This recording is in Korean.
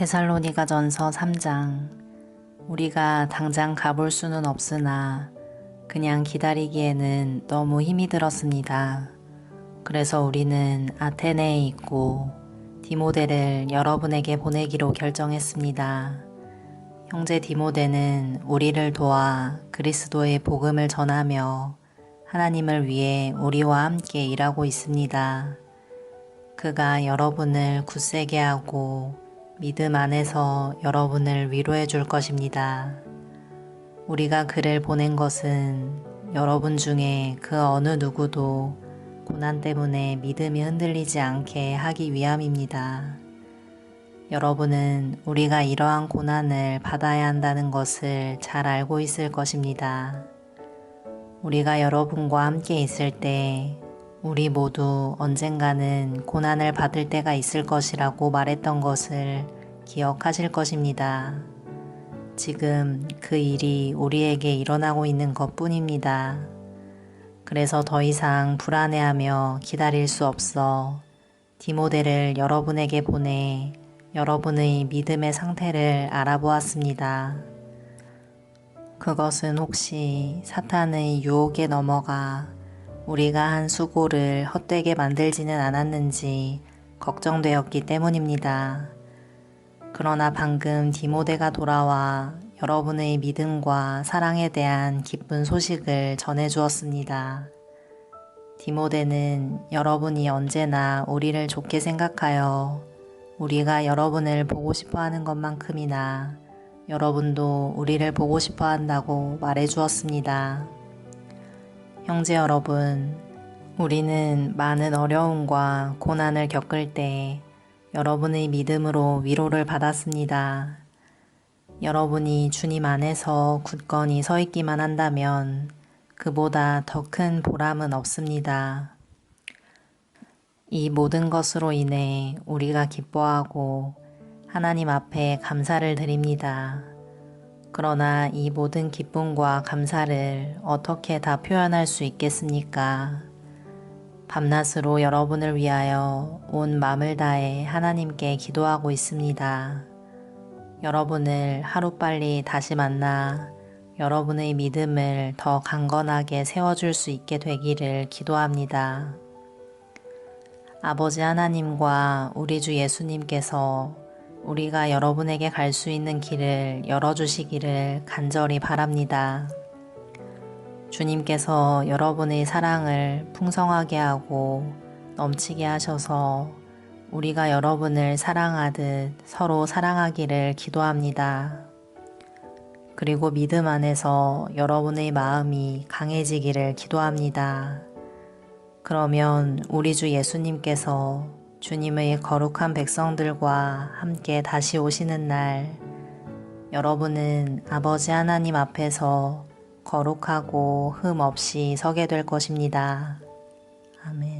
데살로니가 전서 3장 우리가 당장 가볼 수는 없으나 그냥 기다리기에는 너무 힘이 들었습니다. 그래서 우리는 아테네에 있고 디모데를 여러분에게 보내기로 결정했습니다. 형제 디모데는 우리를 도와 그리스도의 복음을 전하며 하나님을 위해 우리와 함께 일하고 있습니다. 그가 여러분을 굳세게 하고 믿음 안에서 여러분을 위로해 줄 것입니다. 우리가 그를 보낸 것은 여러분 중에 그 어느 누구도 고난 때문에 믿음이 흔들리지 않게 하기 위함입니다. 여러분은 우리가 이러한 고난을 받아야 한다는 것을 잘 알고 있을 것입니다. 우리가 여러분과 함께 있을 때 우리 모두 언젠가는 고난을 받을 때가 있을 것이라고 말했던 것을 기억하실 것입니다. 지금 그 일이 우리에게 일어나고 있는 것 뿐입니다. 그래서 더 이상 불안해하며 기다릴 수 없어 디모데를 여러분에게 보내 여러분의 믿음의 상태를 알아보았습니다. 그것은 혹시 사탄의 유혹에 넘어가 우리가 한 수고를 헛되게 만들지는 않았는지 걱정되었기 때문입니다. 그러나 방금 디모데가 돌아와 여러분의 믿음과 사랑에 대한 기쁜 소식을 전해 주었습니다. 디모데는 여러분이 언제나 우리를 좋게 생각하여 우리가 여러분을 보고 싶어 하는 것만큼이나 여러분도 우리를 보고 싶어 한다고 말해 주었습니다. 형제 여러분, 우리는 많은 어려움과 고난을 겪을 때 여러분의 믿음으로 위로를 받았습니다. 여러분이 주님 안에서 굳건히 서 있기만 한다면 그보다 더 큰 보람은 없습니다. 이 모든 것으로 인해 우리가 기뻐하고 하나님 앞에 감사를 드립니다. 그러나 이 모든 기쁨과 감사를 어떻게 다 표현할 수 있겠습니까? 밤낮으로 여러분을 위하여 온 마음을 다해 하나님께 기도하고 있습니다. 여러분을 하루빨리 다시 만나 여러분의 믿음을 더 강건하게 세워줄 수 있게 되기를 기도합니다. 아버지 하나님과 우리 주 예수님께서 우리가 여러분에게 갈 수 있는 길을 열어주시기를 간절히 바랍니다. 주님께서 여러분의 사랑을 풍성하게 하고 넘치게 하셔서 우리가 여러분을 사랑하듯 서로 사랑하기를 기도합니다. 그리고 믿음 안에서 여러분의 마음이 강해지기를 기도합니다. 그러면 우리 주 예수님께서 주님의 거룩한 백성들과 함께 다시 오시는 날, 여러분은 아버지 하나님 앞에서 거룩하고 흠 없이 서게 될 것입니다. 아멘.